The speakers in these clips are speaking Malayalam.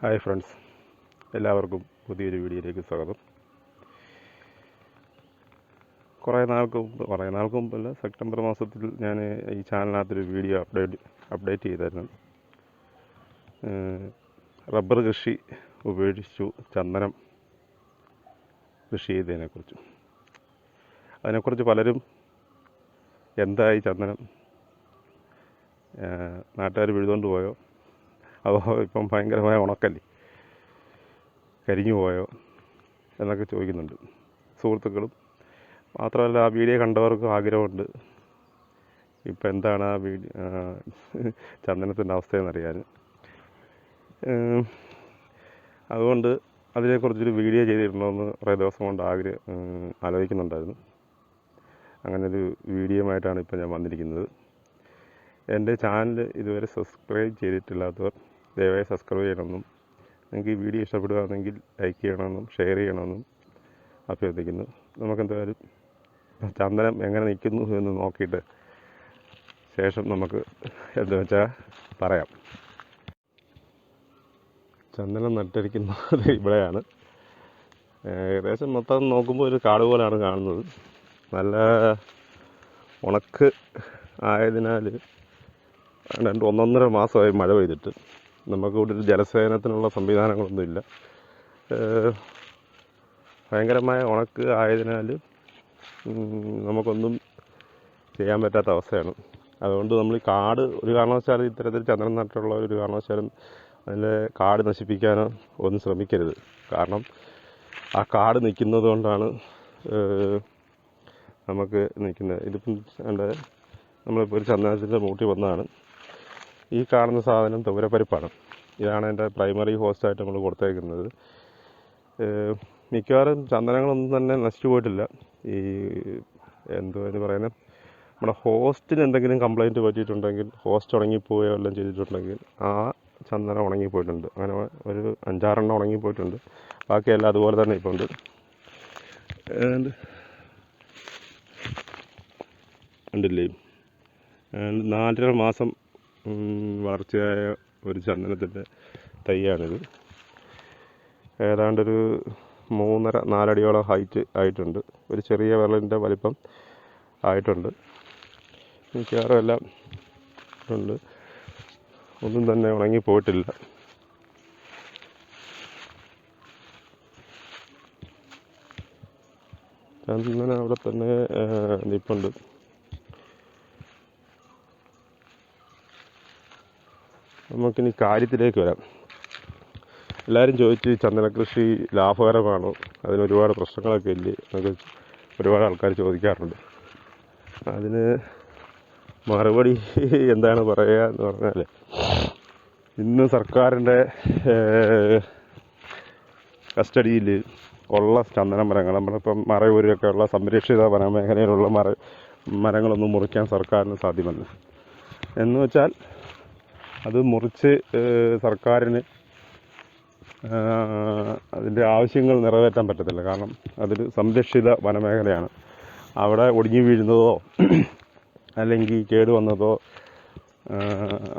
ഹായ് ഫ്രണ്ട്സ് എല്ലാവർക്കും പുതിയൊരു വീഡിയോയിലേക്ക് സ്വാഗതം. കുറേ നാൾക്ക് മുമ്പ് കുറേ നാൾക്ക് മുമ്പല്ല സെപ്റ്റംബർ മാസത്തിൽ ഞാൻ ഈ ചാനലിനകത്തൊരു വീഡിയോ അപ്ഡേറ്റ് അപ്ഡേറ്റ് ചെയ്തായിരുന്നു. റബ്ബർ കൃഷി ഉപേക്ഷിച്ചു ചന്ദനം കൃഷി ചെയ്തതിനെക്കുറിച്ച്. അതിനെക്കുറിച്ച് പലരും എന്തായി ചന്ദനം നാട്ടുകാർ വിഴുതുകൊണ്ട് പോയോ? അതോ ഇപ്പം ഭയങ്കരമായ ഉണക്കല്ലേ കരിഞ്ഞു പോയോ എന്നൊക്കെ ചോദിക്കുന്നുണ്ട്. സുഹൃത്തുക്കളും മാത്രമല്ല ആ വീഡിയോ കണ്ടവർക്കും ആഗ്രഹമുണ്ട്. ഇപ്പം എന്താണ് ആ വീഡിയോ ചന്ദനത്തിന്റെ അവസ്ഥയെന്നറിയാൻ. അതുകൊണ്ട് അതിനെക്കുറിച്ചൊരു വീഡിയോ ചെയ്തിരുന്നോന്ന് കുറേ ദിവസം കൊണ്ട് ആഗ്രഹം ആലോചിക്കുന്നുണ്ടായിരുന്നു. അങ്ങനൊരു വീഡിയോയുമായിട്ടാണ് ഇപ്പോൾ ഞാൻ വന്നിരിക്കുന്നത്. എന്റെ ചാനൽ ഇതുവരെ സബ്സ്ക്രൈബ് ചെയ്തിട്ടില്ലാത്തവർ ദയവായി സബ്സ്ക്രൈബ് ചെയ്യണമെന്നും നിങ്ങൾക്ക് ഈ വീഡിയോ ഇഷ്ടപ്പെടുകയാണെങ്കിൽ ലൈക്ക് ചെയ്യണമെന്നും ഷെയർ ചെയ്യണമെന്നും അഭ്യർത്ഥിക്കുന്നു. നമുക്കെന്തായാലും ചന്ദനം എങ്ങനെ നിൽക്കുന്നു എന്ന് നോക്കിയിട്ട് ശേഷം നമുക്ക് എന്താ വെച്ചാൽ പറയാം. ചന്ദനം നട്ടിരിക്കുന്നത് ഇവിടെയാണ്. ഏകദേശം മൊത്തം നോക്കുമ്പോൾ ഒരു കാട് പോലെയാണ് കാണുന്നത്. നല്ല ഉണക്ക് ആയതിനാൽ രണ്ട് ഒന്നൊന്നര മാസമായി മഴ പെയ്തിട്ട്. നമുക്ക് ഇവിടെ ഒരു ജലസേചനത്തിനുള്ള സംവിധാനങ്ങളൊന്നുമില്ല ഭയങ്കരമായ ഉണക്ക് ആയതിനാൽ നമുക്കൊന്നും ചെയ്യാൻ പറ്റാത്ത അവസ്ഥയാണ്. അതുകൊണ്ട് നമ്മൾ ഈ കാട് ഒരു കാരണവശാലും ഇത്തരത്തിൽ ചന്ദ്രൻ നട്ടുള്ള ഒരു കാരണവശാലും അതിന്റെ കാട് നശിപ്പിക്കാനോ ഒന്നും ശ്രമിക്കരുത്. കാരണം ആ കാട് നിൽക്കുന്നത് കൊണ്ടാണ് നമുക്ക് നിൽക്കുന്നത്. ഇതിപ്പം എന്റെ നമ്മളിപ്പോൾ ഒരു ചന്ദനത്തിന്റെ മൂട്ടി വന്നതാണ്. ഈ കാണുന്ന സാധനം തുവരപ്പരിപ്പാണ്. ഇതാണ് എന്റെ പ്രൈമറി ഹോസ്റ്റായിട്ട് നമ്മൾ കൊടുത്തേക്കുന്നത്. മിക്കവാറും ചന്ദനങ്ങളൊന്നും തന്നെ നശിച്ചു പോയിട്ടില്ല. ഈ എന്തോ എന്ന് പറയുന്നത് നമ്മുടെ ഹോസ്റ്റിന് എന്തെങ്കിലും കംപ്ലൈന്റ് പറ്റിയിട്ടുണ്ടെങ്കിൽ ഹോസ്റ്റ് ഉണങ്ങിപ്പോയോ എല്ലാം ചെയ്തിട്ടുണ്ടെങ്കിൽ ആ ചന്ദനം ഉണങ്ങിപ്പോയിട്ടുണ്ട്. അങ്ങനെ ഒരു അഞ്ചാറെണ്ണം ഉണങ്ങിപ്പോയിട്ടുണ്ട്. ബാക്കിയെല്ലാം അതുപോലെ തന്നെ ഇപ്പോൾ ഉണ്ട് ഉണ്ടല്ലേ? നാലര മാസം വളർച്ചയായ ഒരു ചന്ദനത്തിന്റെ തൈയാണിത്. ഏതാണ്ടൊരു മൂന്നര നാലടിയോളം ഹൈറ്റ് ആയിട്ടുണ്ട്. ഒരു ചെറിയ വിരലിന്റെ വലിപ്പം ആയിട്ടുണ്ട്. മിക്കവാറും എല്ലാം ഉണ്ട്. ഒന്നും തന്നെ ഉണങ്ങി പോയിട്ടില്ല. ചന്ദന അവിടെ തന്നെ ആ, നമുക്കിനി കാര്യത്തിലേക്ക് വരാം. എല്ലാവരും ചോദിച്ച് ചന്ദനകൃഷി ലാഭകരമാണോ? അതിന് ഒരുപാട് പ്രശ്നങ്ങളൊക്കെ ഇല്ലേ? എന്നൊക്കെ ഒരുപാട് ആൾക്കാർ ചോദിക്കാറുണ്ട്. അതിന് മറുപടി എന്താണ് പറയുക എന്ന് പറഞ്ഞാൽ ഇന്ന് സർക്കാരിന്റെ കസ്റ്റഡിയിൽ ഉള്ള ചന്ദന മരങ്ങൾ നമ്മളിപ്പം മറയൂരിലൊക്കെ ഉള്ള സംരക്ഷിത വനമേഖലയിലുള്ള മര മരങ്ങളൊന്നും മുറിക്കാൻ സർക്കാരിന് സാധ്യമല്ല. എന്ന് വെച്ചാൽ അത് മുറിച്ച് സർക്കാരിന് അതിന്റെ ആവശ്യങ്ങൾ നിറവേറ്റാൻ പറ്റത്തില്ല. കാരണം അതിൽ സംരക്ഷിത വനമേഖലയാണ്. അവിടെ ഒടിഞ്ഞു വീഴുന്നതോ അല്ലെങ്കിൽ കേട് വന്നതോ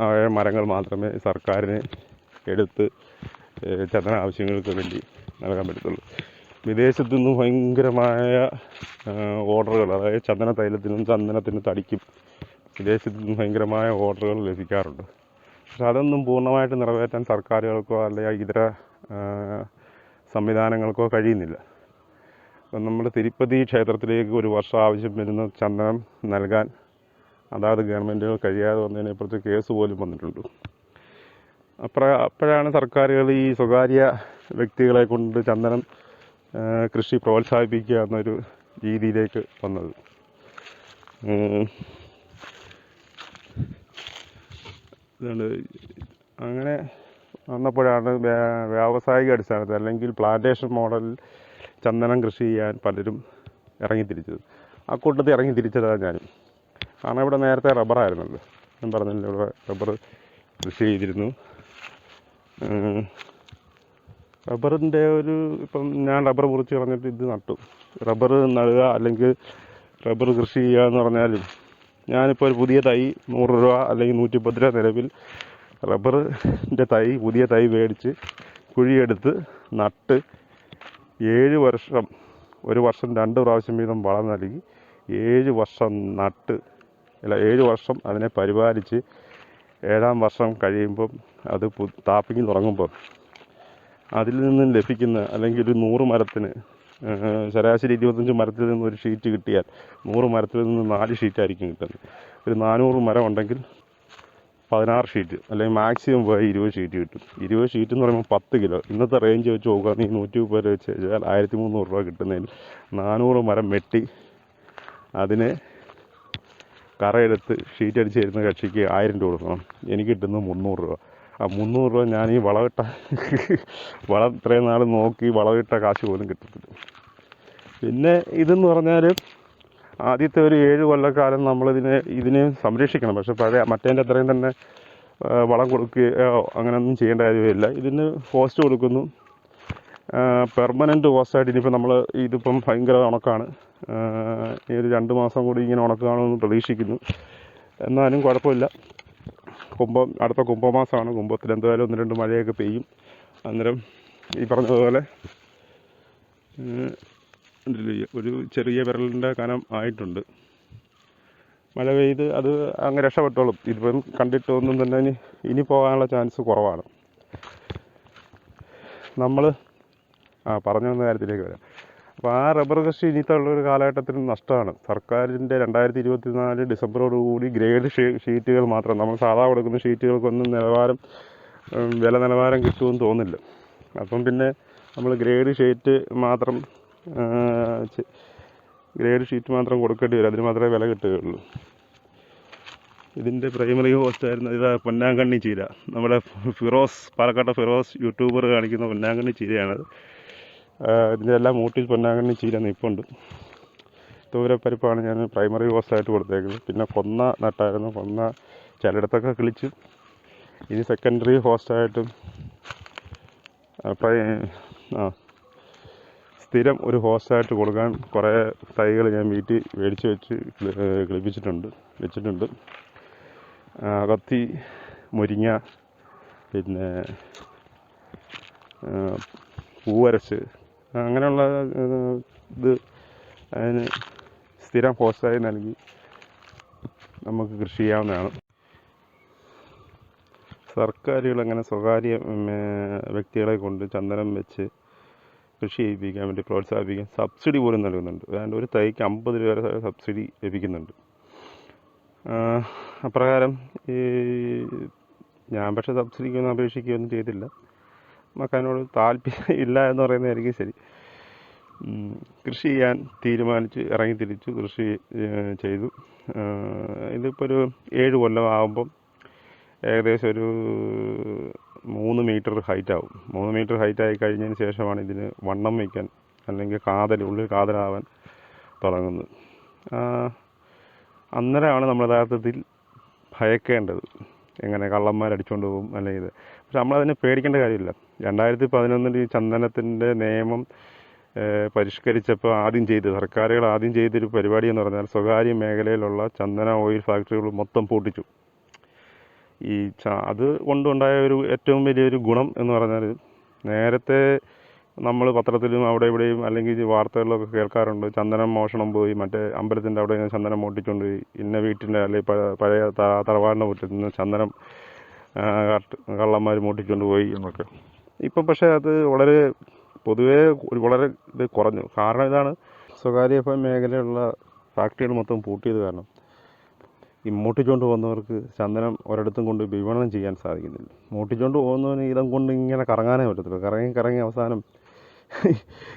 ആയ മരങ്ങൾ മാത്രമേ സർക്കാരിന് എടുത്ത് ചതന ആവശ്യങ്ങൾക്ക് വേണ്ടി നൽകാൻ പറ്റത്തുള്ളൂ. വിദേശത്തു നിന്നും ഭയങ്കരമായ ഓർഡറുകൾ അതായത് ചന്ദന തൈലത്തിനും ചന്ദനത്തിനും തടിക്കും വിദേശത്തു നിന്നും ഭയങ്കരമായ ഓർഡറുകൾ ലഭിക്കാറുണ്ട്. പക്ഷെ അതൊന്നും പൂർണമായിട്ട് നിറവേറ്റാൻ സർക്കാരുകൾക്കോ അല്ലെങ്കിൽ ഇതര സംവിധാനങ്ങൾക്കോ കഴിയുന്നില്ല. അപ്പം നമ്മൾ തിരുപ്പതി ക്ഷേത്രത്തിലേക്ക് ഒരു വർഷം ആവശ്യം വരുന്ന ചന്ദനം നൽകാൻ അതാത് ഗവൺമെന്റുകൾ കഴിയാതെ വന്നതിനെക്കുറിച്ച് കേസ് പോലും വന്നിട്ടുണ്ട് അപ്പം അപ്പോഴാണ് സർക്കാരുകൾ ഈ സ്വകാര്യ വ്യക്തികളെ കൊണ്ട് ചന്ദനം കൃഷി പ്രോത്സാഹിപ്പിക്കുക എന്നൊരു രീതിയിലേക്ക് വന്നത്. ഉം. ഇതുകൊണ്ട് അങ്ങനെ വന്നപ്പോഴാണ് വ്യാവസായിക അടിസ്ഥാനത്തിൽ അല്ലെങ്കിൽ പ്ലാന്റേഷൻ മോഡലിൽ ചന്ദനം കൃഷി ചെയ്യാൻ പലരും ഇറങ്ങിത്തിരിച്ചത്. ആ കൂട്ടത്തിൽ ഇറങ്ങി തിരിച്ചതാണ് ഞാനും കാരണം ഇവിടെ നേരത്തെ റബ്ബറായിരുന്നല്ലോ ഞാൻ പറഞ്ഞില്ല ഇവിടെ റബ്ബർ കൃഷി ചെയ്തിരുന്നു. റബ്ബറിന്റെ ഒരു ഇപ്പം ഞാൻ റബ്ബർ മുറിച്ച് കളഞ്ഞിട്ട് ഇത് നട്ടു. റബ്ബർ നടുക അല്ലെങ്കിൽ റബ്ബർ കൃഷി ചെയ്യുക എന്ന് പറഞ്ഞാലും ഞാനിപ്പോൾ ഒരു പുതിയ തൈ നൂറ് രൂപ അല്ലെങ്കിൽ നൂറ്റിപ്പത്ത് രൂപ നിലവിൽ റബ്ബറിന്റെ തൈ പുതിയ തൈ മേടിച്ച് കുഴിയെടുത്ത് നട്ട് ഏഴ് വർഷം ഒരു വർഷം രണ്ട് പ്രാവശ്യം വീതം വളം നൽകി ഏഴ് വർഷം നട്ട് അല്ല ഏഴ് വർഷം അതിനെ പരിപാലിച്ച് ഏഴാം വർഷം കഴിയുമ്പം അത് താപ്പിങ് തുടങ്ങുമ്പം അതിൽ നിന്നും ലഭിക്കുന്ന അല്ലെങ്കിൽ ഒരു നൂറ് മരത്തിന് ശരാശരി ഇരുപത്തഞ്ച് മരത്തിൽ നിന്ന് ഒരു ഷീറ്റ് കിട്ടിയാൽ നൂറ് മരത്തിൽ നിന്ന് നാല് ഷീറ്റായിരിക്കും കിട്ടുന്നത്. ഒരു നാനൂറ് മരം ഉണ്ടെങ്കിൽ പതിനാറ് ഷീറ്റ് അല്ലെങ്കിൽ മാക്സിമം പോയി ഇരുപത് ഷീറ്റ് കിട്ടും. ഇരുപത് ഷീറ്റ് എന്ന് പറയുമ്പോൾ പത്ത് കിലോ. ഇന്നത്തെ റേഞ്ച് വെച്ച് നോക്കുകയാണെങ്കിൽ നൂറ്റി മുപ്പത് രൂപ വെച്ച് കഴിഞ്ഞാൽ ആയിരത്തി മുന്നൂറ് രൂപ കിട്ടുന്നതിൽ നാനൂറ് മരം വെട്ടി അതിനെ കറയെടുത്ത് ഷീറ്റ് അടിച്ച് തരുന്ന കക്ഷിക്ക് ആയിരം രൂപ കൊടുക്കണം. എനിക്ക് കിട്ടുന്നത് മുന്നൂറ് രൂപ. ആ മുന്നൂറ് രൂപ ഞാൻ ഈ വളമിട്ട വളം ഇത്രയും നാൾ നോക്കി വളമിട്ട കാശ് പോലും കിട്ടത്തില്ല. പിന്നെ ഇതെന്ന് പറഞ്ഞാൽ ആദ്യത്തെ ഒരു ഏഴ് കൊല്ലക്കാലം നമ്മളിതിനെ ഇതിനെ സംരക്ഷിക്കണം. പക്ഷെ പഴയ മറ്റേന്റെ അത്രയും തന്നെ വളം കൊടുക്കുകയോ അങ്ങനെയൊന്നും ചെയ്യേണ്ട കാര്യമില്ല. ഇതിന് പോസ്റ്റ് കൊടുക്കുന്നു. പെർമനന്റ് പോസ്റ്റായിട്ട് ഇനിയിപ്പോൾ നമ്മൾ ഇതിപ്പം ഭയങ്കര ഉണക്കാണ്. ഈ ഒരു രണ്ട് മാസം കൂടി ഇങ്ങനെ ഉണക്കാണെന്ന് പ്രതീക്ഷിക്കുന്നു. എന്നാലും കുഴപ്പമില്ല. കുംഭം അടുത്ത കുംഭമാസമാണ് കുംഭത്തിൽ. എന്തായാലും ഒന്ന് രണ്ട് മഴയൊക്കെ പെയ്യും. അന്നേരം ഈ പറഞ്ഞതുപോലെ ഒരു ചെറിയ വിരലിന്റെ കനം ആയിട്ടുണ്ട്. മഴ പെയ്ത് അത് അങ്ങ് രക്ഷപ്പെട്ടോളും. ഇതിപ്പം കണ്ടിട്ട് ഒന്നും തന്നെ ഇനി ഇനി പോകാനുള്ള ചാൻസ് കുറവാണ്. നമ്മൾ ആ പറഞ്ഞു വന്ന കാര്യത്തിലേക്ക് വരാം. അപ്പോൾ ആ റബ്ബർ കൃഷി ഇനിത്തെ ഒരു കാലഘട്ടത്തിൽ നഷ്ടമാണ്. സർക്കാരിന്റെ രണ്ടായിരത്തി ഇരുപത്തി നാല് ഡിസംബറോടുകൂടി ഗ്രേഡ് ഷീറ്റുകൾ മാത്രം നമ്മൾ സാധാ കൊടുക്കുന്ന ഷീറ്റുകൾക്കൊന്നും നിലവാരം വില നിലവാരം കിട്ടുമെന്ന് തോന്നില്ല. അപ്പം പിന്നെ നമ്മൾ ഗ്രേഡ് ഷീറ്റ് മാത്രം ഗ്രേഡ് ഷീറ്റ് മാത്രം കൊടുക്കേണ്ടി വരും. അതിന് മാത്രമേ വില കിട്ടുകയുള്ളൂ. ഇതിന്റെ പ്രൈമറി ഹോസ്റ്റ് ആയിരുന്നു ഇതാ പൊന്നാങ്കണ്ണി ചീര. നമ്മുടെ ഫിറോസ് പാലക്കാട്ടെ ഫിറോസ് യൂട്യൂബർ കാണിക്കുന്ന പൊന്നാങ്കണ്ണി ചീരയാണത്. ഇതിന്റെ എല്ലാം മൂട്ടിൽ പൊന്നാങ്കണ്ണി ചീര നിൽപ്പുണ്ട് തൂരപ്പരിപ്പാണ് ഞാൻ പ്രൈമറി കോസ്റ്റായിട്ട് കൊടുത്തേക്കുന്നത്. പിന്നെ കൊന്ന നട്ടായിരുന്നു. കൊന്ന ചിലയിടത്തൊക്കെ കിളിച്ച്. ഇനി സെക്കൻഡറി ഹോസ്റ്റായിട്ടും പ്രൈ ആ സ്ഥിരം ഒരു ഹോസ്റ്റായിട്ട് കൊടുക്കാൻ കുറേ തൈകൾ ഞാൻ വീട്ടിൽ മേടിച്ച് വെച്ച് കിളി- കിളിപ്പിച്ചിട്ടുണ്ട് വെച്ചിട്ടുണ്ട്. അകത്തി കത്തി മുരിങ്ങ പിന്നെ പൂവരച്ച് അങ്ങനെയുള്ള ഇത് അതിന് സ്ഥിരം ഹോസ്റ്റായി നൽകി നമുക്ക് കൃഷി ചെയ്യാവുന്നതാണ്. സർക്കാരുകൾ അങ്ങനെ സ്വകാര്യ വ്യക്തികളെ കൊണ്ട് ചന്ദനം വെച്ച് കൃഷി ചെയ്യിപ്പിക്കാൻ വേണ്ടി പ്രോത്സാഹിപ്പിക്കാൻ സബ്സിഡി പോലും നൽകുന്നുണ്ട്. അതായത് ഒരു തൈക്ക് അമ്പത് രൂപ വരെ സബ്സിഡി ലഭിക്കുന്നുണ്ട്. അപ്രകാരം ഈ ഞാൻ പക്ഷേ സബ്സിഡിക്കൊന്നും അപേക്ഷിക്കുകയൊന്നും ചെയ്തില്ല. നമുക്ക് അതിനോട് താല്പര്യം ഇല്ല എന്ന് പറയുന്നതായിരിക്കും ശരി. കൃഷി ചെയ്യാൻ തീരുമാനിച്ച് ഇറങ്ങി തിരിച്ചു കൃഷി ചെയ്തു. ഇതിപ്പോൾ ഒരു ഏഴ് കൊല്ലം ആകുമ്പം ഏകദേശം ഒരു മൂന്ന് മീറ്റർ ഹൈറ്റ് ആവും. മൂന്ന് മീറ്റർ ഹൈറ്റ് ആയി കഴിഞ്ഞതിന് ശേഷമാണ് ഇതിന് വണ്ണം വയ്ക്കാൻ അല്ലെങ്കിൽ കാതൽ ഉള്ളിൽ കാതലാവാൻ തുടങ്ങുന്നത്. അന്നേരമാണ് നമ്മൾ യഥാർത്ഥത്തിൽ ഭയക്കേണ്ടത്. എങ്ങനെ കള്ളന്മാരടിച്ചുകൊണ്ട് പോകും അല്ലെങ്കിൽ പക്ഷെ നമ്മളതിനെ പേടിക്കേണ്ട കാര്യമില്ല. രണ്ടായിരത്തി പതിനൊന്നിൽ ഈ ചന്ദനത്തിന്റെ നിയമം പരിഷ്കരിച്ചപ്പോൾ ആദ്യം ചെയ്ത് സർക്കാരുകൾ ആദ്യം ചെയ്തൊരു പരിപാടി എന്ന് പറഞ്ഞാൽ സ്വകാര്യ മേഖലയിലുള്ള ചന്ദന ഓയിൽ ഫാക്ടറികൾ മൊത്തം പൂട്ടിച്ചു. ഈ അത് കൊണ്ടുണ്ടായ ഒരു ഏറ്റവും വലിയൊരു ഗുണം എന്ന് പറഞ്ഞാൽ നേരത്തെ നമ്മൾ പത്രത്തിലും അവിടെ ഇവിടെയും അല്ലെങ്കിൽ വാർത്തകളിലൊക്കെ കേൾക്കാറുണ്ട് ചന്ദനം മോഷണം പോയി മറ്റേ അമ്പലത്തിന്റെ അവിടെ ചന്ദനം മോട്ടിച്ചുകൊണ്ട് ഇന്ന വീട്ടിന്റെ അല്ലെങ്കിൽ പഴയ തറവാടിന്റെ മുറ്റത്ത് നിന്ന് ചന്ദനം കള്ളന്മാർ മോട്ടിക്കൊണ്ട് പോയി എന്നൊക്കെ. ഇപ്പം പക്ഷേ അത് വളരെ പൊതുവേ വളരെ ഇത് കുറഞ്ഞു. കാരണം ഇതാണ് സ്വകാര്യ മേഖലയുള്ള ഫാക്ടറികൾ മൊത്തം പൂട്ടിയത് കാരണം ഈ മൂട്ടിച്ചോണ്ട് പോകുന്നവർക്ക് ചന്ദനം ഒരിടത്തും കൊണ്ട് വിപണനം ചെയ്യാൻ സാധിക്കുന്നില്ല. മൂട്ടിച്ചോണ്ട് പോകുന്നവന് ഇതം കൊണ്ട് ഇങ്ങനെ കറങ്ങാനേ പറ്റത്തില്ല കറങ്ങി കറങ്ങി അവസാനം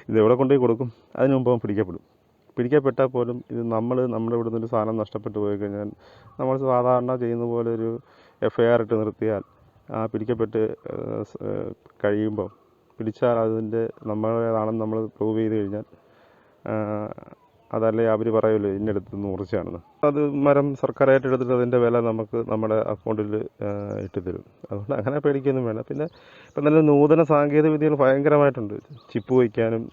ഇത് എവിടെ കൊണ്ടുപോയി കൊടുക്കും? അതിന് മുമ്പ് അവൻ പിടിക്കപ്പെടും. പിടിക്കപ്പെട്ടാൽ പോലും ഇത് നമ്മൾ നമ്മുടെ ഇവിടുന്ന് ഒരു സാധനം നഷ്ടപ്പെട്ടു പോയി കഴിഞ്ഞാൽ നമ്മൾ സാധാരണ ചെയ്യുന്ന പോലെ ഒരു എഫ് ഐ ആർ ഇട്ട് നിർത്തിയാൽ ആ പിടിക്കപ്പെട്ട് കഴിയുമ്പോൾ പിടിച്ചാൽ അതിന്റെ നമ്മളേതാണെന്ന് നമ്മൾ പ്രൂവ് ചെയ്ത് കഴിഞ്ഞാൽ അതല്ലേ അവർ പറയുമല്ലോ ഇന്നെടുത്ത് നൂറിച്ചാണെന്ന് അത് മരം സർക്കാർ ഏറ്റെടുത്തിട്ട് അതിന്റെ വില നമുക്ക് നമ്മുടെ അക്കൗണ്ടിൽ ഇട്ട് തരും അതുകൊണ്ട് അങ്ങനെ പേടിക്കൊന്നും വേണ്ട. പിന്നെ ഇപ്പം നല്ല നൂതന സാങ്കേതിക വിദ്യകൾ ഭയങ്കരമായിട്ടുണ്ട്. ചിപ്പ് വയ്ക്കാനും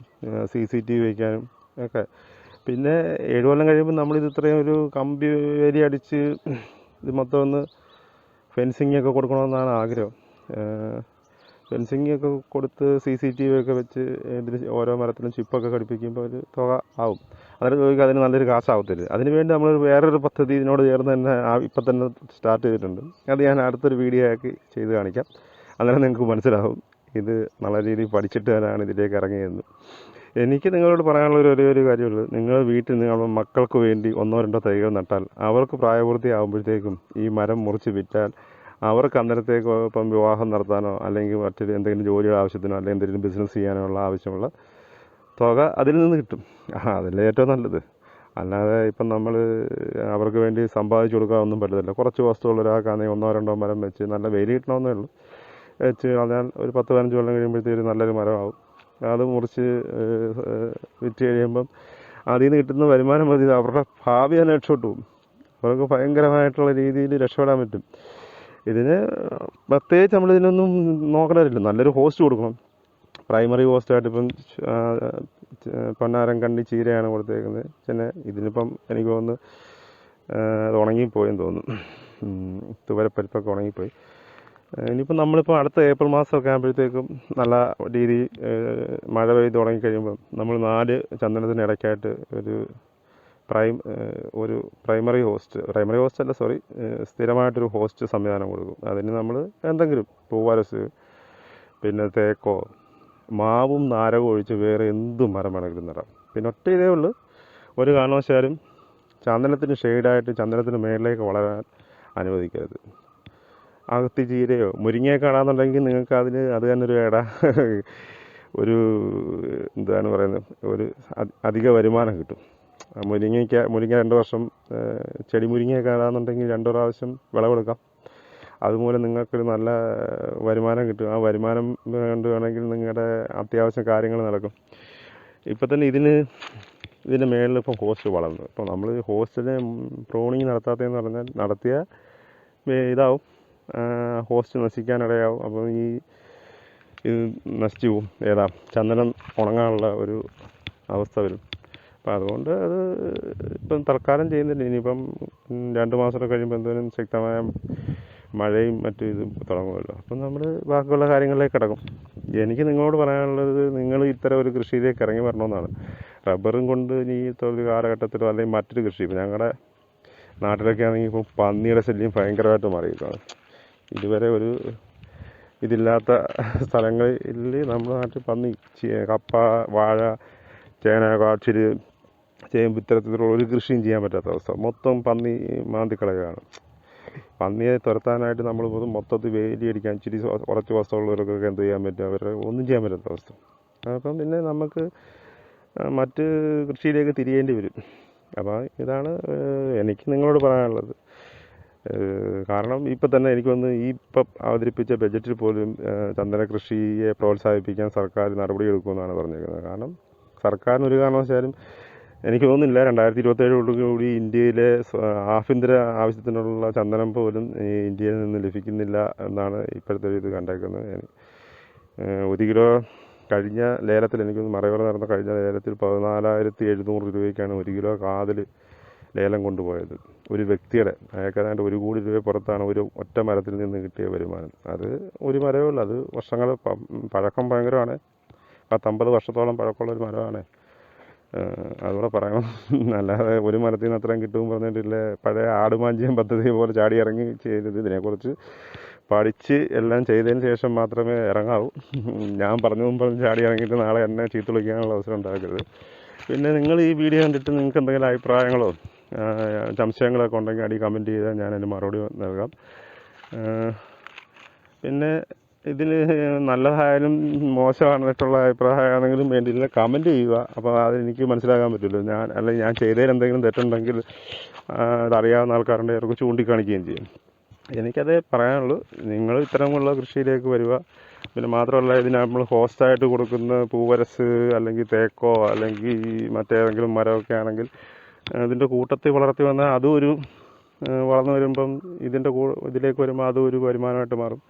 സി സി ടി വി വയ്ക്കാനും ഒക്കെ. പിന്നെ ഏഴ് കൊല്ലം കഴിയുമ്പോൾ നമ്മളിത് ഇത്രയും ഒരു കമ്പി വേലി അടിച്ച് ഇത് മൊത്തം ഒന്ന് ഫെൻസിങ് ഒക്കെ കൊടുക്കണമെന്നാണ് ആഗ്രഹം. ഏഹ് ഫെൻസിങ് ഒക്കെ കൊടുത്ത് സി സി ടി വി ഒക്കെ വെച്ച് ഇതിന് ഓരോ മരത്തിലും ചിപ്പൊക്കെ ഘടിപ്പിക്കുമ്പോൾ ഒരു തുക ആവും. അന്നേരം ചോദിക്കുക അതിന് നല്ലൊരു കാശാവത്തില്ല? അതിന് വേണ്ടി നമ്മൾ വേറൊരു പദ്ധതി ഇതിനോട് ചേർന്ന് തന്നെ ഇപ്പം തന്നെ സ്റ്റാർട്ട് ചെയ്തിട്ടുണ്ട്. അത് ഞാൻ അടുത്തൊരു വീഡിയോ ആക്കി ചെയ്ത് കാണിക്കാം. അന്നേരം നിങ്ങൾക്ക് മനസ്സിലാവും. ഇത് നല്ല രീതിയിൽ പഠിച്ചിട്ട് തന്നെയാണ് ഇതിലേക്ക് ഇറങ്ങിയതെന്ന്. എനിക്ക് നിങ്ങളോട് പറയാനുള്ള ഒരു ഒരേ ഒരു കാര്യമുള്ളൂ. നിങ്ങൾ വീട്ടിൽ നിങ്ങൾ മക്കൾക്ക് വേണ്ടി ഒന്നോ രണ്ടോ തൈകൾ നട്ടാൽ അവർക്ക് പ്രായപൂർത്തിയാകുമ്പോഴത്തേക്കും ഈ മരം മുറിച്ച് വിറ്റാൽ അവർക്ക് അന്നേരത്തേക്ക് ഇപ്പം വിവാഹം നടത്താനോ അല്ലെങ്കിൽ മറ്റൊരു എന്തെങ്കിലും ജോലിയുടെ ആവശ്യത്തിനോ അല്ലെങ്കിൽ എന്തെങ്കിലും ബിസിനസ് ചെയ്യാനോ ഉള്ള ആവശ്യമുള്ള തുക അതിൽ നിന്ന് കിട്ടും. ആ അതല്ലേ ഏറ്റവും നല്ലത്. അല്ലാതെ ഇപ്പം നമ്മൾ അവർക്ക് വേണ്ടി സമ്പാദിച്ചു കൊടുക്കാൻ ഒന്നും പറ്റത്തില്ല. കുറച്ച് വസ്തുക്കൾ ഒരാൾക്കാണെങ്കിൽ ഒന്നോ രണ്ടോ മരം വെച്ച് നല്ല വെയിൽ കിട്ടണമെന്നേ ഉള്ളൂ. വെച്ച് കളഞ്ഞാൽ ഒരു പത്ത് പതിനഞ്ച് കൊല്ലം കഴിയുമ്പോഴത്തേക്ക് നല്ലൊരു മരമാവും. അത് മുറിച്ച് വിറ്റ് കഴിയുമ്പം അതിൽ നിന്ന് കിട്ടുന്ന വരുമാനം മതി. അവരുടെ ഭാവി തന്നെ രക്ഷപ്പെട്ടു. പോകും അവർക്ക് ഭയങ്കരമായിട്ടുള്ള രീതിയിൽ രക്ഷപ്പെടാൻ പറ്റും. ഇതിന് പ്രത്യേകിച്ച് നമ്മളിതിനൊന്നും നോക്കണമില്ല നല്ലൊരു ഹോസ്റ്റ് കൊടുക്കണം. പ്രൈമറി ഹോസ്റ്റായിട്ട് ഇപ്പം പൊന്നാരം കണ്ടി ചീരയാണ് കൊടുത്തേക്കുന്നത്. പിന്നെ ഇതിനിപ്പം എനിക്ക് തോന്നുന്നു അത് ഉണങ്ങിപ്പോയെന്ന് തോന്നുന്നു. തുവരപ്പരിപ്പൊക്കെ ഉണങ്ങിപ്പോയി. ആ, ഇനിയിപ്പം നമ്മളിപ്പോൾ അടുത്ത ഏപ്രിൽ മാസമൊക്കെ ആകുമ്പോഴത്തേക്കും നല്ല രീതി മഴ പെയ്ത് തുടങ്ങിക്കഴിയുമ്പം നമ്മൾ നാല് ചന്ദനത്തിന് ഇടയ്ക്കായിട്ട് ഒരു പ്രൈം ഒരു പ്രൈമറി ഹോസ്റ്റ് പ്രൈമറി ഹോസ്റ്റ് അല്ല സോറി സ്ഥിരമായിട്ടൊരു ഹോസ്റ്റ് സംവിധാനം കൊടുക്കും. അതിന് നമ്മൾ എന്തെങ്കിലും പൂവാരസ് പിന്നെ തേക്കോ മാവും നാരകവും ഒഴിച്ച് വേറെ എന്തും മരം വേണമെങ്കിലും നടാം. പിന്നെ ഒറ്റ ഇതേ ഉള്ളൂ. ഒരു കാരണവശാലും ചന്ദനത്തിന് ഷെയ്ഡായിട്ട് ചന്ദനത്തിന് മേളിലേക്ക് വളരാൻ അനുവദിക്കരുത്. അകത്തി ചീരയോ? മുരിങ്ങയൊക്കെ നിങ്ങൾക്ക് അതിന് അത് തന്നെ ഒരു ഇട ഒരു എന്താണ് പറയുന്നത് ഒരു അധിക വരുമാനം കിട്ടും. മുരിങ്ങയ്ക്ക് മുരിങ്ങ രണ്ട് വർഷം ചെടി മുരിങ്ങയൊക്കെ നടാന്നുണ്ടെങ്കിൽ രണ്ട് പ്രാവശ്യം വിളവെടുക്കാം. അതുമൂലം നിങ്ങൾക്കൊരു നല്ല വരുമാനം കിട്ടും. ആ വരുമാനം കൊണ്ട് വേണമെങ്കിൽ നിങ്ങളുടെ അത്യാവശ്യം കാര്യങ്ങൾ നടക്കും. ഇപ്പം തന്നെ ഇതിന് ഇതിന്റെ മേളിൽ ഇപ്പം ഹോസ്റ്റ് വളർന്നു. ഇപ്പം നമ്മൾ ഹോസ്റ്റലിന് പ്രോണിങ് നടത്താത്തതെന്ന് പറഞ്ഞാൽ നടത്തിയ ഇതാവും. ഹോസ്റ്റ് നശിക്കാനിടയാവും. അപ്പം ഈ ഇത് നശിച്ചു പോവും ഏതാ ചന്ദനം ഉണങ്ങാനുള്ള ഒരു അവസ്ഥ വരും. അപ്പം അതുകൊണ്ട് അത് ഇപ്പം തൽക്കാലം ചെയ്യുന്നില്ല. ഇനിയിപ്പം രണ്ട് മാസമൊക്കെ കഴിയുമ്പോൾ എന്തോരം ശക്തമായ മഴയും മറ്റു ഇതും തുടങ്ങുമല്ലോ. അപ്പം നമ്മൾ ബാക്കിയുള്ള കാര്യങ്ങളിലേക്ക് കിടക്കും. എനിക്ക് നിങ്ങളോട് പറയാനുള്ളത് നിങ്ങൾ ഇത്തരം ഒരു കൃഷിയിലേക്ക് ഇറങ്ങി വരണമെന്നാണ്. റബ്ബറും കൊണ്ട് ഇനി ഒരു കാലഘട്ടത്തിലോ അല്ലെങ്കിൽ മറ്റൊരു കൃഷി ഇപ്പം ഞങ്ങളുടെ നാട്ടിലൊക്കെ ആണെങ്കിൽ ഇപ്പം പന്നിയുടെ ശല്യം ഭയങ്കരമായിട്ട് മാറിയിരിക്കുകയാണ്. ഇതുവരെ ഒരു ഇതില്ലാത്ത സ്ഥലങ്ങളിൽ നമ്മുടെ നാട്ടിൽ പന്നി കപ്പ വാഴ ചേന കാച്ചിൽ ചേമ്പ് ഇത്തരത്തിലുള്ള ഒരു കൃഷിയും ചെയ്യാൻ പറ്റാത്ത അവസ്ഥ. മൊത്തം പന്നി മാന്തിക്കളയാണ് പന്നിയെ തുരത്താനായിട്ട് നമ്മൾ മൊത്തത്തിൽ വേലി അടിക്കാൻ ഇച്ചിരി കുറച്ച് വസ്തുള്ളവർക്കൊക്കെ എന്ത് ചെയ്യാൻ പറ്റും? അവരെ ഒന്നും ചെയ്യാൻ പറ്റാത്ത അവസ്ഥ. അപ്പം പിന്നെ നമുക്ക് മറ്റ് കൃഷിയിലേക്ക് തിരിയേണ്ടി വരും. അപ്പോൾ ഇതാണ് എനിക്ക് നിങ്ങളോട് പറയാനുള്ളത്. കാരണം ഇപ്പം തന്നെ എനിക്ക് വന്ന് ഈ ഇപ്പം അവതരിപ്പിച്ച ബജറ്റിൽ പോലും ചന്ദന കൃഷിയെ പ്രോത്സാഹിപ്പിക്കാൻ സർക്കാർ നടപടിയെടുക്കുമെന്നാണ് പറഞ്ഞിരിക്കുന്നത്. കാരണം സർക്കാരിന് ഒരു കാരണവശാലും എനിക്ക് തോന്നുന്നില്ല രണ്ടായിരത്തി ഇരുപത്തേഴോടുകൂടി ഇന്ത്യയിലെ ആഭ്യന്തര ആവശ്യത്തിനുള്ള ചന്ദനം പോലും ഇന്ത്യയിൽ നിന്ന് ലഭിക്കുന്നില്ല എന്നാണ് ഇപ്പോഴത്തെ ഇത് കണ്ടേക്കുന്നത്. ഒരു കിലോ കഴിഞ്ഞ ലേലത്തിൽ എനിക്കൊന്ന് മറയോടെ നടന്ന കഴിഞ്ഞ ലേലത്തിൽ പതിനാലായിരത്തി എഴുന്നൂറ് രൂപയ്ക്കാണ് ഒരു കിലോ കാതൽ ലേലം കൊണ്ടുപോയത്. ഒരു വ്യക്തിയുടെ അയാൾക്ക് ഏതാണ്ട് ഒരു കോടി രൂപ പുറത്താണ് ഒരു ഒറ്റ മരത്തിൽ നിന്ന് കിട്ടിയ വരുമാനം. അത് ഒരു മരമേ ഉള്ളൂ. അത് വർഷങ്ങൾ പഴക്കം ഭയങ്കരമാണ്. പത്തമ്പത് വർഷത്തോളം പഴക്കമുള്ള ഒരു മരമാണ്. അതുകൂടെ പറയണം. അല്ലാതെ ഒരു മരത്തിൽ നിന്ന് അത്രയും കിട്ടും പറഞ്ഞിട്ടില്ല പഴയ ആടുമാഞ്ചിയം പദ്ധതി പോലെ ചാടി ഇറങ്ങി ചെയ്തത്. ഇതിനെക്കുറിച്ച് പഠിച്ച് എല്ലാം ചെയ്തതിന് ശേഷം മാത്രമേ ഇറങ്ങാവൂ. ഞാൻ പറഞ്ഞു പറഞ്ഞ് ചാടി ഇറങ്ങിയിട്ട് നാളെ എന്നെ ചീത്ത വിളിക്കാനുള്ള അവസരം ഉണ്ടാക്കരുത്. പിന്നെ നിങ്ങൾ ഈ വീഡിയോ കണ്ടിട്ട് നിങ്ങൾക്ക് എന്തെങ്കിലും അഭിപ്രായങ്ങളോ സംശയങ്ങളൊക്കെ ഉണ്ടെങ്കിൽ അടി കമന്റ് ചെയ്താൽ ഞാൻ അതിന് മറുപടി നൽകാം. പിന്നെ ഇതിൽ നല്ലതായാലും മോശമായിട്ടുള്ള അഭിപ്രായമാണെങ്കിലും വേണ്ടിയില്ല കമന്റ് ചെയ്യുക. അപ്പോൾ അതെനിക്ക് മനസ്സിലാക്കാൻ പറ്റുമല്ലോ ഞാൻ അല്ലെങ്കിൽ ഞാൻ ചെയ്തതിൽ എന്തെങ്കിലും തെറ്റുണ്ടെങ്കിൽ അതറിയാവുന്ന ആൾക്കാരുണ്ടെങ്കിൽ അവർക്ക് ചൂണ്ടിക്കാണിക്കുകയും ചെയ്യും. എനിക്കതേ പറയാനുള്ളൂ. നിങ്ങൾ ഇത്തരമുള്ള കൃഷിയിലേക്ക് വരിക. പിന്നെ മാത്രമല്ല ഇതിന് നമ്മൾ ഹോസ്റ്റായിട്ട് കൊടുക്കുന്ന പൂവരസ് അല്ലെങ്കിൽ തേക്കോ അല്ലെങ്കിൽ മറ്റേതെങ്കിലും മരമൊക്കെ ആണെങ്കിൽ അതിന്റെ കൂട്ടത്തിൽ വളർത്തി വന്നാൽ അതും ഒരു വളർന്നു വരുമ്പം ഇതിന്റെ കൂ ഇതിലേക്ക് വരുമ്പോൾ അതും ഒരു വരുമാനമായിട്ട് മാറും.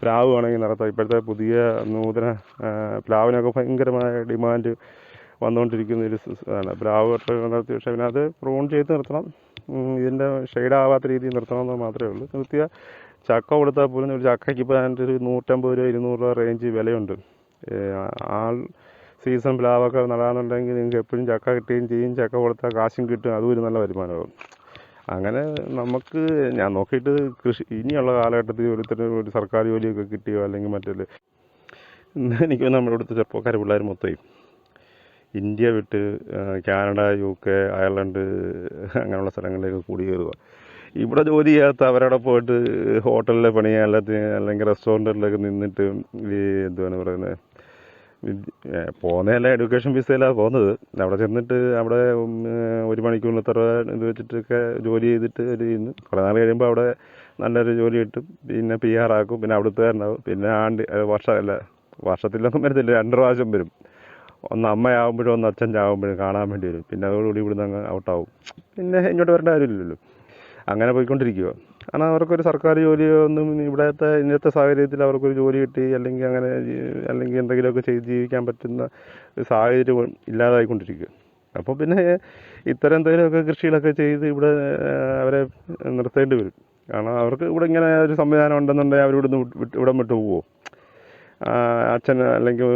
പ്ലാവ് വേണമെങ്കിൽ നടത്താം. ഇപ്പോഴത്തെ പുതിയ നൂതന പ്ലാവിനൊക്കെ ഭയങ്കരമായ ഡിമാൻഡ് വന്നുകൊണ്ടിരിക്കുന്ന ഒരു ഇതാണ് പ്ലാവ് നടത്തി പക്ഷേ പിന്നെ അത് പ്രൂൺ ചെയ്ത് നിർത്തണം. ഇതിന്റെ ഷെയ്ഡാവാത്ത രീതിയിൽ നിർത്തണമെന്ന് മാത്രമേ ഉള്ളൂ. നിർത്തിയ ചക്ക കൊടുത്താൽ പോലും ഒരു ചക്കയ്ക്ക് ഇപ്പോൾ അതിന്റെ ഒരു നൂറ്റമ്പത് രൂപ ഇരുന്നൂറ് രൂപ റേഞ്ച് വിലയുണ്ട്. ആൾ സീസൺ പ്ലാവൊക്കെ നടാന്നുണ്ടെങ്കിൽ നിങ്ങൾക്ക് എപ്പോഴും ചക്ക കിട്ടുകയും ചെയ്യും. ചക്ക കൊടുത്താൽ കാശും കിട്ടും. അതും ഒരു നല്ല വരുമാനമാകും. അങ്ങനെ നമുക്ക് ഞാൻ നോക്കിയിട്ട് കൃഷി ഇനിയുള്ള കാലഘട്ടത്തിൽ ഒരുത്തരം ഒരു സർക്കാർ ജോലിയൊക്കെ കിട്ടിയോ അല്ലെങ്കിൽ മറ്റേ എനിക്ക് നമ്മുടെ അടുത്ത് ചെറുപ്പക്കാർ പിള്ളേർ മൊത്തം ഇന്ത്യ വിട്ട് കാനഡ യു കെ അയർലൻഡ് അങ്ങനെയുള്ള സ്ഥലങ്ങളിലേക്ക് കുടിയേറുക. ഇവിടെ ജോലി ചെയ്യാത്ത അവരവിടെ പോയിട്ട് ഹോട്ടലിലെ പണി അല്ലെങ്കിൽ റെസ്റ്റോറന്റുകളിലൊക്കെ നിന്നിട്ട് ഈ എന്തുവാണ് പറയുന്നത്? പോകുന്നതല്ല എഡ്യൂക്കേഷൻ വിസയിലാണ് പോകുന്നത് അവിടെ ചെന്നിട്ട് അവിടെ ഒരു മണിക്കൂറിൽ ഇത്ര ഇത് വെച്ചിട്ടൊക്കെ ജോലി ചെയ്തിട്ട് ഒരു ഇന്ന് കുറേ നാൾ കഴിയുമ്പോൾ അവിടെ നല്ലൊരു ജോലി കിട്ടും. പിന്നെ പി ആർ ആക്കും. പിന്നെ അവിടുത്തുകാരനാവും പിന്നെ ആണ്ട് വർഷമല്ല വർഷത്തിലൊന്നും വരത്തില്ല. രണ്ട് പ്രാവശ്യം വരും. ഒന്ന് അമ്മയാവുമ്പോഴും ഒന്ന് അച്ഛൻ ചാവുമ്പോഴും കാണാൻ വേണ്ടി വരും. പിന്നെ അതോടുകൂടി ഇവിടുന്ന് അങ്ങ് ഔട്ടാവും പിന്നെ ഇങ്ങോട്ട് വരേണ്ട കാര്യമില്ലല്ലോ. അങ്ങനെ പോയിക്കൊണ്ടിരിക്കുക കാരണം അവർക്കൊരു സർക്കാർ ജോലിയോ ഒന്നും ഇവിടത്തെ ഇന്നത്തെ സാഹചര്യത്തിൽ അവർക്കൊരു ജോലി കിട്ടി അല്ലെങ്കിൽ അങ്ങനെ അല്ലെങ്കിൽ എന്തെങ്കിലുമൊക്കെ ചെയ്ത് ജീവിക്കാൻ പറ്റുന്ന സാഹചര്യം ഇല്ലാതായിക്കൊണ്ടിരിക്കുക അപ്പോൾ പിന്നെ ഇത്തരം എന്തെങ്കിലുമൊക്കെ കൃഷികളൊക്കെ ചെയ്ത് ഇവിടെ അവരെ നിർത്തേണ്ടി വരും. കാരണം അവർക്ക് ഇവിടെ ഇങ്ങനെ ഒരു സംവിധാനം ഉണ്ടെന്നുണ്ടെങ്കിൽ അവരിവിടുന്ന് വിട്ട് ഇവിടം വിട്ടു പോവുമോ അച്ഛൻ അല്ലെങ്കിൽ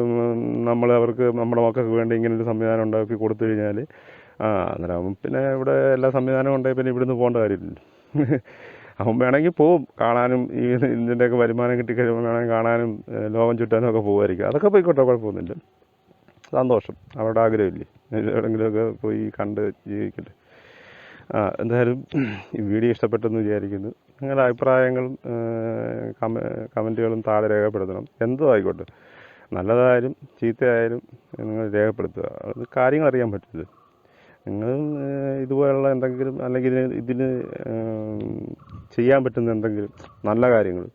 നമ്മൾ അവർക്ക് നമ്മുടെ മക്കൾക്ക് വേണ്ടി ഇങ്ങനെ ഒരു സംവിധാനം ഉണ്ടാക്കി കൊടുത്തു കഴിഞ്ഞാൽ ആ അന്നേരം പിന്നെ ഇവിടെ എല്ലാ സംവിധാനവും ഉണ്ടെങ്കിൽ പിന്നെ ഇവിടുന്ന് പോകേണ്ട കാര്യമില്ലല്ലോ. അവൻ വേണമെങ്കിൽ പോവും. കാണാനും ഈ ഇതിന്റെയൊക്കെ വരുമാനം കിട്ടിക്കഴിയുമ്പോൾ വേണമെങ്കിൽ കാണാനും ലോകം ചുറ്റാനും ഒക്കെ പോകുമായിരിക്കും. അതൊക്കെ പോയിക്കോട്ടെ കുഴപ്പമൊന്നുമില്ല. സന്തോഷം. അവരുടെ ആഗ്രഹമില്ലേ? എവിടെയെങ്കിലുമൊക്കെ പോയി കണ്ട് ജീവിക്കട്ടെ. ആ എന്തായാലും ഈ വീഡിയോ ഇഷ്ടപ്പെട്ടെന്ന് വിചാരിക്കുന്നു. നിങ്ങളുടെ അഭിപ്രായങ്ങളും കമ കമന്റുകളും താഴെ രേഖപ്പെടുത്തണം. എന്തോ ആയിക്കോട്ടെ. നല്ലതായാലും ചീത്തയായാലും നിങ്ങൾ രേഖപ്പെടുത്തുക. അത് കാര്യങ്ങൾ അറിയാൻ പറ്റില്ല നിങ്ങൾ ഇതുപോലുള്ള എന്തെങ്കിലും അല്ലെങ്കിൽ ഇതിന് ഇതിന് ചെയ്യാൻ പറ്റുന്ന എന്തെങ്കിലും നല്ല കാര്യങ്ങൾ.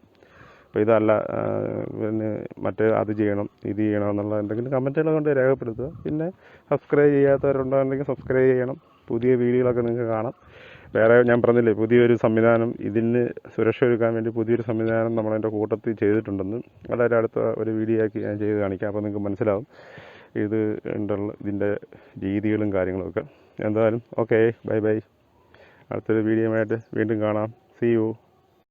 അപ്പോൾ ഇതല്ല പിന്നെ മറ്റേ അത് ചെയ്യണം ഇത് ചെയ്യണം എന്നുള്ള എന്തെങ്കിലും കമന്റുകൾ കൊണ്ട് രേഖപ്പെടുത്തുക. പിന്നെ സബ്സ്ക്രൈബ് ചെയ്യാത്തവരുണ്ടെന്നുണ്ടെങ്കിൽ സബ്സ്ക്രൈബ് ചെയ്യണം. പുതിയ വീഡിയോകളൊക്കെ നിങ്ങൾക്ക് കാണാം. വേറെ ഞാൻ പറഞ്ഞില്ലേ പുതിയൊരു സംവിധാനം ഇതിന് സുരക്ഷ ഒരുക്കാൻ വേണ്ടി പുതിയൊരു സംവിധാനം നമ്മളതിന്റെ കൂട്ടത്തിൽ ചെയ്തിട്ടുണ്ടെന്ന് വളരെ അടുത്ത ഒരു വീഡിയോ ആക്കി ഞാൻ ചെയ്ത് കാണിക്കാം. അപ്പോൾ നിങ്ങൾക്ക് മനസ്സിലാവും. ഇത് ഉണ്ടുള്ള ഇതിന്റെ രീതികളും കാര്യങ്ങളൊക്കെ. എന്തായാലും. ഓക്കെ ബൈ ബൈ അടുത്തൊരു വീഡിയോ ആയിട്ട് വീണ്ടും കാണാം. C U